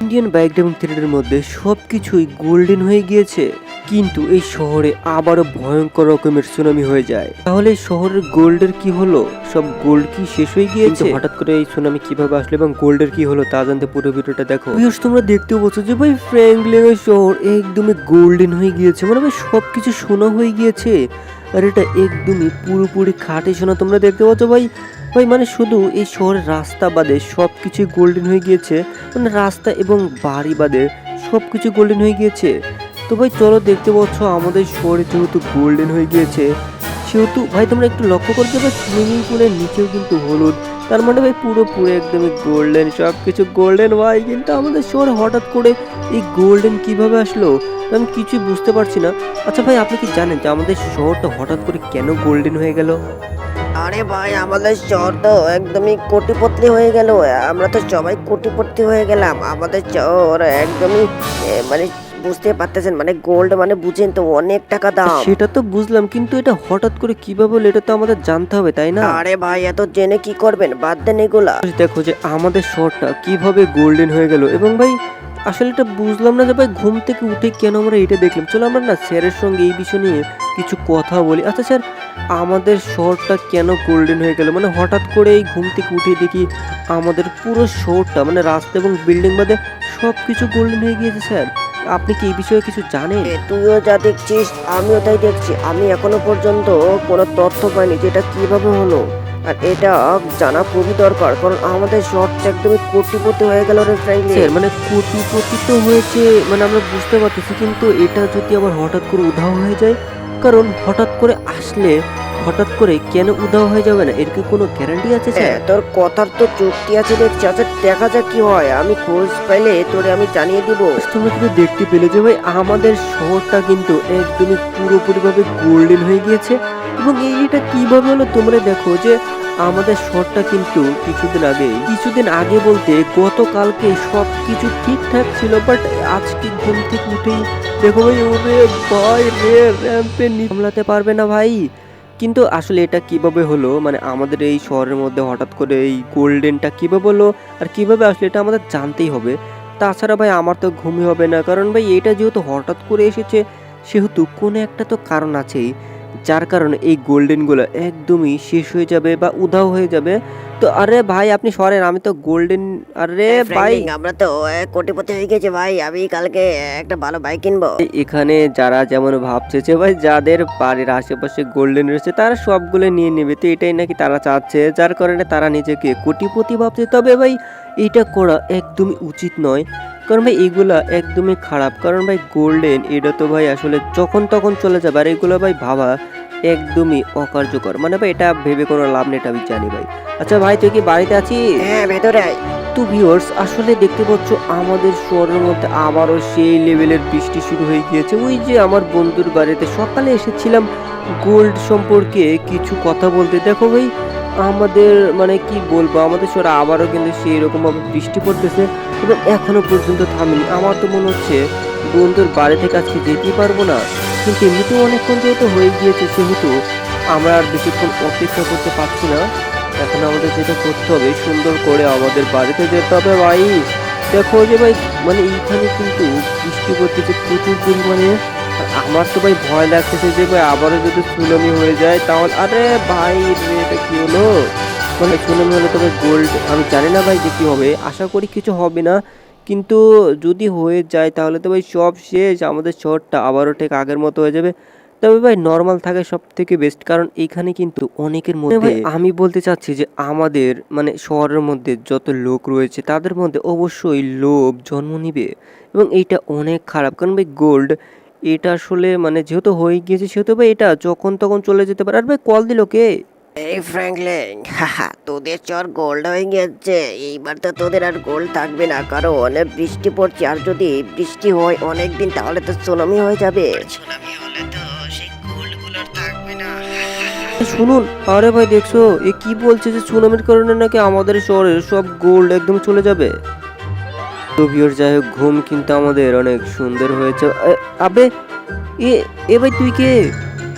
Indian bike এবং থ্রেডের মধ্যে সবকিছুই গোল্ডেন হয়ে গিয়েছে কিন্তু এই শহরে আবারও ভয়ঙ্কর রকমের সুনামি হয়ে যায়। তাহলে শহরের গোল্ডের কি হলো? সব গোল্ড কি শেষ হয়ে গিয়েছে? হঠাৎ করে এই সুনামি কীভাবে আসলো এবং গোল্ডের কি হলো তা জানতে পুরো ভিডিওটা দেখো। তোমরা দেখতে পাচ্ছ যে ভাই ফ্র্যাঙ্কলিন শহর একদমই গোল্ডেন হয়ে গিয়েছে মানে ভাই সবকিছু সোনা হয়ে গিয়েছে। আর এটা একদমই পুরোপুরি খাঁটি সোনা তোমরা দেখতে পাচ্ছ ভাই। ভাই মানে শুধু এই শহরের রাস্তা বাদে সব কিছুই গোল্ডেন হয়ে গিয়েছে মানে রাস্তা এবং বাড়ি বাদে সব কিছু গোল্ডেন হয়ে গিয়েছে। তো ভাই, চলো দেখতে পাচ্ছ আমাদের শহরে যেহেতু গোল্ডেন হয়ে গিয়েছে, সেহেতু ভাই, তোমরা একটু লক্ষ্য করতে ভাই সুইমিং পুলের নিচেও কিন্তু হলুদ। তার মানে ভাই পুরো পুরো একদমই গোল্ডেন সব কিছু গোল্ডেন ভাই, কিন্তু আমাদের শহরে হঠাৎ করে এই গোল্ডেন কীভাবে আসলো আমি কিছুই বুঝতে পারছি না। আচ্ছা ভাই, আপনি কি জানেন যে আমাদের শহরটা হঠাৎ করে কেন গোল্ডেন হয়ে গেল? আরে ভাই আমাদের শহর তো একদমই কোটিপতি হয়ে গেল। আমরা তো সবাই কোটিপতি হয়ে গেলাম। আমাদের শহর একদমই মানে বুঝতে পারতেছেন মানে গোল্ড মানে বুঝেন তো অনেক টাকা দাম। সেটা তো বুঝলাম কিন্তু এটা হঠাৎ করে কীভাবে হলো এটা তো আমাদের জানতে হবে তাই না? আরে ভাই এত জেনে কি করবেন? বাদ দেন এগুলা। দেখো যে আমাদের শহরটা কীভাবে গোল্ডেন হয়ে গেল। এবং ভাই আসলে এটা বুঝলাম না যে ভাই ঘুম থেকে উঠে কেন আমরা এটা দেখলাম। চলো আমরা না স্যারের সঙ্গে এই বিষয় নিয়ে কিছু কথা বলি। আচ্ছা স্যার আমাদের শহরটা কেন গোল্ডেন হয়ে গেল? মানে হঠাৎ করে এই ঘুম থেকে উঠে দেখি আমাদের পুরো শহরটা মানে রাস্তা এবং বিল্ডিং বাদে সব কিছু গোল্ডেন হয়ে গিয়েছে স্যার। আপনি কি এই বিষয়ে কিছু জানেন? তুইও যা দেখছিস আমিও তাই দেখছি। আমি এখনও পর্যন্ত কোনো তথ্য পাইনি যে এটা কীভাবে হলো। আর এটা জানা খুবই দরকার কারণ আমাদের শহরটা একদমই কোটিপতি হয়ে গেল রে স্যার মানে কোটিপতি তো হয়েছে মানে আমরা বুঝতে পারতেছি কিন্তু এটা যদি আবার হঠাৎ করে উধাও হয়ে যায় কারণ হঠাৎ করে আসলে হঠাৎ করে কেন উধাও হয়ে যাবে না? এর কি কোনো গ্যারান্টি আছে স্যার তোর কথার তো চুক্তি আছে দেখছি। আচ্ছা দেখা যাক কি হয়। আমি খোঁজ পাইলে তোরে আমি জানিয়ে দিব। তোমরা কিন্তু দেখতে পেলে যে ভাই আমাদের শহরটা কিন্তু একদমই পুরোপুরিভাবে গোল্ডেন হয়ে গিয়েছে। এবং এইটা কীভাবে হলো তোমরা দেখো যে আমাদের শহরটা কিন্তু কিছুদিন আগে কিছুদিন আগে বলতে গতকালকে সব কিছু ঠিকঠাক ছিল বাট আজকে ঘুম থেকে উঠেই দেখো ভাই ওরে ভাই রে র্যাম্পে সামলাতে পারবে না ভাই। কিন্তু আসলে এটা কীভাবে হলো? মানে আমাদের এই শহরের মধ্যে হঠাৎ করে এই গোল্ডেনটা কীভাবে হলো? আর কীভাবে আসলে এটা আমাদের জানতেই হবে। তাছাড়া ভাই, আমার তো ঘুমই হবে না। কারণ ভাই, এটা যেহেতু হঠাৎ করে এসেছে, সেহেতু কোনো একটা তো কারণ আছেই। যার কারণে এই গোল্ডেনগুলো একদমই শেষ হয়ে যাবে বা উধাও হয়ে যাবে। তো আরে ভাই আপনি সরেন আমি তো গোল্ডেন আরে ভাই। আমরা তো কোটিপতি হয়ে গেছে ভাই আমি কালকে একটা ভালো বাইক কিনবো। এখানে যারা যেমন ভাবছে যে ভাই যাদের বাড়ির আশেপাশে গোল্ডেন রয়েছে তারা সবগুলো নিয়ে নেবে। তো এটাই নাকি তারা চাচ্ছে যার কারণে তারা নিজেকে কোটিপতি ভাবছে। তবে ভাই এটা করা একদমই উচিত নয়। কারণ ভাই এগুলা একদমই খারাপ। কারণ ভাই গোল্ডেন এটা তো ভাই আসলে যখন তখন চলে যাবে। আর এগুলো ভাই ভাবা একদমই অকার্যকর। মানে ভাই এটা ভেবে কোনো লাভ নেই এটা আমি জানি ভাই। আচ্ছা ভাই তুই কি বাড়িতে আছিস? হ্যাঁ ভেতরে। তো ভিউয়ার্স আসলে দেখতে পাচ্ছ আমাদের শহরের মধ্যে আবারও সেই লেভেলের বৃষ্টি শুরু হয়ে গিয়েছে। ওই যে আমার বন্ধুর বাড়িতে সকালে এসেছিলাম গোল্ড সম্পর্কে কিছু কথা বলতে। দেখো ভাই আমাদের মানে কি বলব, আমাদের শহরে আবারও কিন্তু সেই রকম ভাবে বৃষ্টি পড়তেছে এবং এখনও পর্যন্ত থামেনি। আমার তো মনে হচ্ছে বন্ধুর বাড়ি থেকে আজকে যেতেই পারব না। কিন্তু এমনিতেও অনেকক্ষণ যেহেতু হয়ে গিয়েছে, সেহেতু আমরা আর বেশিক্ষণ অপেক্ষা করতে পারছি না। এখন আমাদের যেটা করতে হবে, সুন্দর করে আমাদের বাড়িতে যেতে হবে ভাই। দেখো যে ভাই মানে এইখানে কিন্তু বৃষ্টি পড়তেছে প্রচুর পরিমাণে। আমার তো ভাই ভয় লাগতেছে যে ভাই আবারও যদি সুনামি হয়ে যায়, তাহলে আরে ভাই এটা কি হলো? মানে সুনামি হলে তবে গোল্ড আমি জানি না ভাই যে কি হবে, আশা করি কিছু হবে না। কিন্তু যদি হয়ে যায়, তাহলে তো ভাই সব শেষ, আমাদের শহরটা আবারও ঠিক আগের মতো হয়ে যাবে। তবে ভাই নর্মাল থাকে সব থেকে বেস্ট কারণ এইখানে কিন্তু অনেকের মধ্যে আমি বলতে চাচ্ছি যে আমাদের মানে শহরের মধ্যে যত লোক রয়েছে, তাদের মধ্যে অবশ্যই লোভ জন্ম নিবে। এবং এইটা অনেক খারাপ, কারণ ভাই গোল্ড এটা আসলে মানে যেহেতু হয়ে গিয়েছে সেহেতু ভাই এটা যখন তখন চলে যেতে পারে। আর ভাই কল দিল কে? এই ফ্র্যাঙ্কলিন হাহা তোদের চর গোল্ড হয়ে গেছে। এইবার তো তোদের আর গোল্ড থাকবে না কারণ অনেক বৃষ্টি পড়ছে আর যদি বৃষ্টি হয় অনেক দিন তাহলে তো সুনামি হয়ে যাবে। সুনামি হলে তো সেই গোল্ডগুলো আর থাকবে না। শুনুন আরে ভাই দেখছ এ কি বলছে যে সুনামির কারণে নাকি আমাদের শহরের সব গোল্ড একদম চলে যাবে? তো ভিউয়ার যাই হোক ঘুম কিন্তু আমাদের অনেক সুন্দর হয়েছে। আবে এ এ ভাই তুই কে?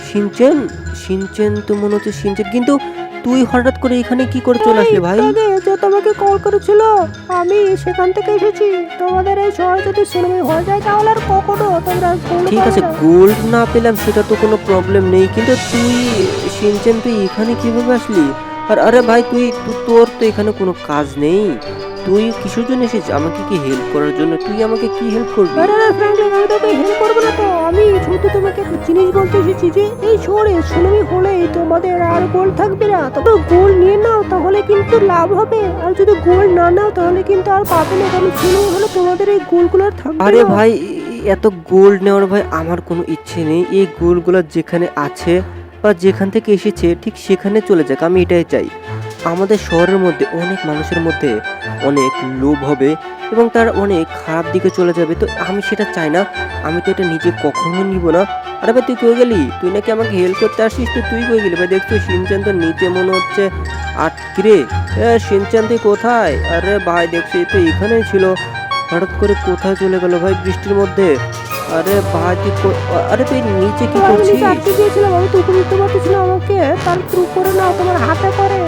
সিনচেন? সিনচেন তো মনে হচ্ছে সিনচেন। কিন্তু তুই হঠাৎ করে এখানে কি করে চলে আসলি ভাই? যে তোমাকে কল করেছিল আমি সেখান থেকে এসেছি। তোমাদের এই শহরে যদি সুনামি হয়ে যায় তাহলে আর কখনো তোমরা ঠিক আছে। গোল্ড না পেলাম সেটা তো কোনো প্রবলেম নেই। কিন্তু তুই সিনচেন তুই এখানে কীভাবে আসলি? আর আরে ভাই তুই তোর তো এখানে কোনো কাজ নেই। তুই কিসের জন্য এসেছিস? আমাকে কি হেল্প করার জন্য? তুই আমাকে কি হেল্প করবি? আরে আরে ফ্র্যাঙ্কলিন আমি তোকে হেল্প করব না তো। আমি শুধু তোমাকে একটা জিনিস বলতে এসেছি যে এই শহরে সুনামি হলেই তোমাদের আর গোল থাকবে না। তোমরা গোল নিয়ে নাও তাহলে কিন্তু লাভ হবে। আর যদি গোল না নাও তাহলে কিন্তু আর পাবে না। কারণ সুনামি হলে তোমাদের এই গোলগুলো আর থাকবে আরে ভাই এত গোল্ড নেওয়ার ভাই আমার কোনো ইচ্ছে নেই। এই গোলগুলো যেখানে আছে বা যেখান থেকে এসেছে ঠিক সেখানে চলে যাক। আমি এটাই চাই। আমাদের শহরের মধ্যে অনেক মানুষের মধ্যে অনেক লোভ হবে এবং তার অনেক খারাপ দিকে চলে যাবে। তো আমি সেটা চাই না। আমি তো এটা নিজে কখনো নিব না। আরে ভাই, তুই কই গেলি? তুই নাকি আমাকে হেল্প করতে আসিস? তো তুই কই গেলি? ভাই, দেখছ সিনচান তো নিচে মনে হচ্ছে আটকিরে। এ, সিনচান তুই কোথায়? আরে ভাই, দেখছি তো এখানেই ছিল। হঠাৎ করে কোথায় চলে গেল ভাই বৃষ্টির মধ্যে? আরে ভাই আরে তুই নিচে কি আমি করছিস? আটকে গিয়েছিলাম আমি তো উপরে উঠতে পারতেছিলাম আমাকে। তার প্রুফ করে নাও তোমার হাতে করে।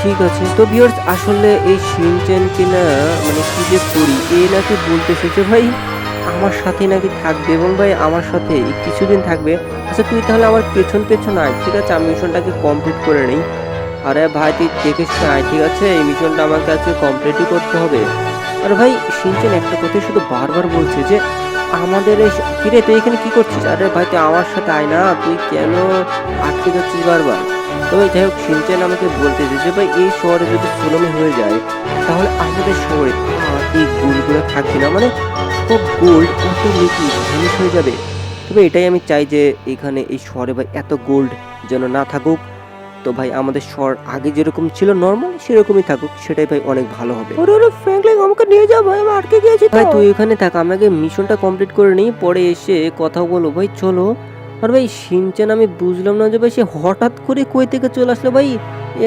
ঠিক আছে তো ভিউয়ার্স আসলে এই সিনচেন কিনা মানে কি যে করি এ নাকি বলতে যে ভাই আমার সাথে নাকি থাকবে এবং ভাই আমার সাথে কিছুদিন থাকবে। আচ্ছা তুই তাহলে আমার পেছন পেছন আয় ঠিক আছে? আমি মিশনটাকে কমপ্লিট করে নিই। আরে ভাই তুই দেখিস না? আয় ঠিক আছে? এই মিশনটা আমাকে আজকে কমপ্লিটই করতে হবে। আর ভাই সিনচেন একটা কথাই শুধু বারবার বলছে যে আমাদের স- কিরে, তুই এখানে কি করছিস? আরে ভাই, তুই আমার সাথে আয় না, তুই কেন আটকে যাচ্ছিস বারবার? তবে যাই হোক, সিনচেন আমাকে বলতেছে যে, ভাই, এই শহরে যদি সুনামি হয়ে যায়, তাহলে আমাদের শহরে এই গোলগুলো থাকবে না। মানে সব গোল্ড অটোমেটিক ভ্যানিশ হয়ে যাবে। তবে এটাই আমি চাই যে, এখানে এই শহরে ভাই, এত গোল্ড যেন না থাকুক। তো ভাই আমাদের শহর আগে যেরকম ছিল নর্মাল সেরকমই থাকুক সেটাই ভাই অনেক ভালো হবে। ওরে ওরে ফ্র্যাঙ্কলিন আমাকে নিয়ে যাও ভাই আমি আটকে গিয়েছি ভাই তুই এখানে থাক আমাকে মিশনটা কমপ্লিট করে নিই পরে এসে কথা বলো ভাই চলো। আর ভাই সিনচান আমি বুঝলাম না যে ভাই সে হঠাৎ করে কই থেকে চলে আসলো ভাই?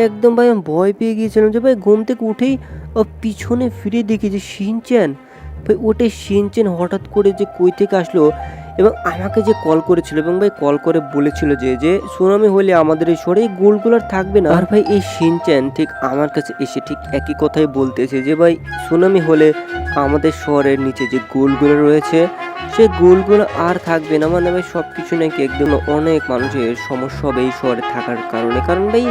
একদম ভাই আমি ভয় পেয়ে গিয়েছিলাম যে ভাই ঘুম থেকে উঠেই পিছনে ফিরে দেখি যে সিনচান। ভাই ওটাই সিনচান হঠাৎ করে যে কই থেকে আসলো এবং আমাকে যে কল করেছিল এবং ভাই কল করে বলেছিল যে যে সুনামি হলে আমাদের এই শহরে এই গোলগুলো আর থাকবে না। আর ভাই এই সিনচান ঠিক আমার কাছে এসে ঠিক একই কথাই বলতেছে যে, ভাই সুনামি হলে আমাদের শহরের নিচে যে গোলগুলো রয়েছে সেই গোলগুলো আর থাকবে না। মানে ভাই সব কিছু নাকি একদম অনেক মানুষের সমস্যা হবে এই শহরে থাকার কারণে। কারণ ভাই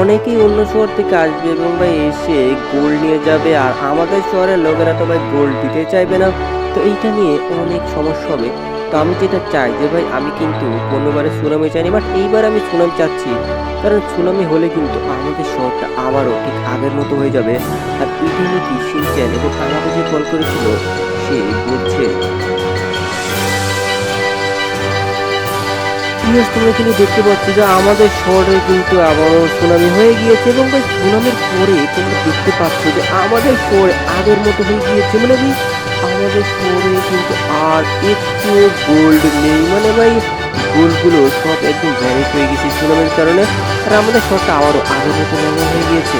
অনেকেই অন্য শহর থেকে আসবে এবং ভাই এসে গোল নিয়ে যাবে আর আমাদের শহরের লোকেরা তো ভাই গোল দিতে চাইবে না। তো এইটা নিয়ে অনেক সমস্যা হবে। তো আমি যেটা চাই যে ভাই, আমি কিন্তু কোনোবারে সুনামি চাইনি বাট এইবার আমি সুনামি চাচ্ছি। কারণ সুনামি হলে কিন্তু আমাদের শহরটা আবারও ঠিক আগের মতো হয়ে যাবে। আর এটা নাকি শিলচেন এবং আমাকে যে কল করেছিল, সে বলছে তোমরা কিন্তু দেখতে পাচ্ছ যে আমাদের শহরে কিন্তু আবারও সুনামি হয়ে গিয়েছে এবং সুনামির পরে তোমরা দেখতে পাচ্ছ যে আমাদের শহরে আগের মতো হয়ে গিয়েছে। মানে আমাদের শহরে কিন্তু আর একটু গোল্ড নেই। মানে ভাই গোল্ডগুলো সব একদম ভ্যানিশ হয়ে গেছে সুনামির কারণে। আর আমাদের শহরটা আবারও আগের মতো হয়ে গিয়েছে।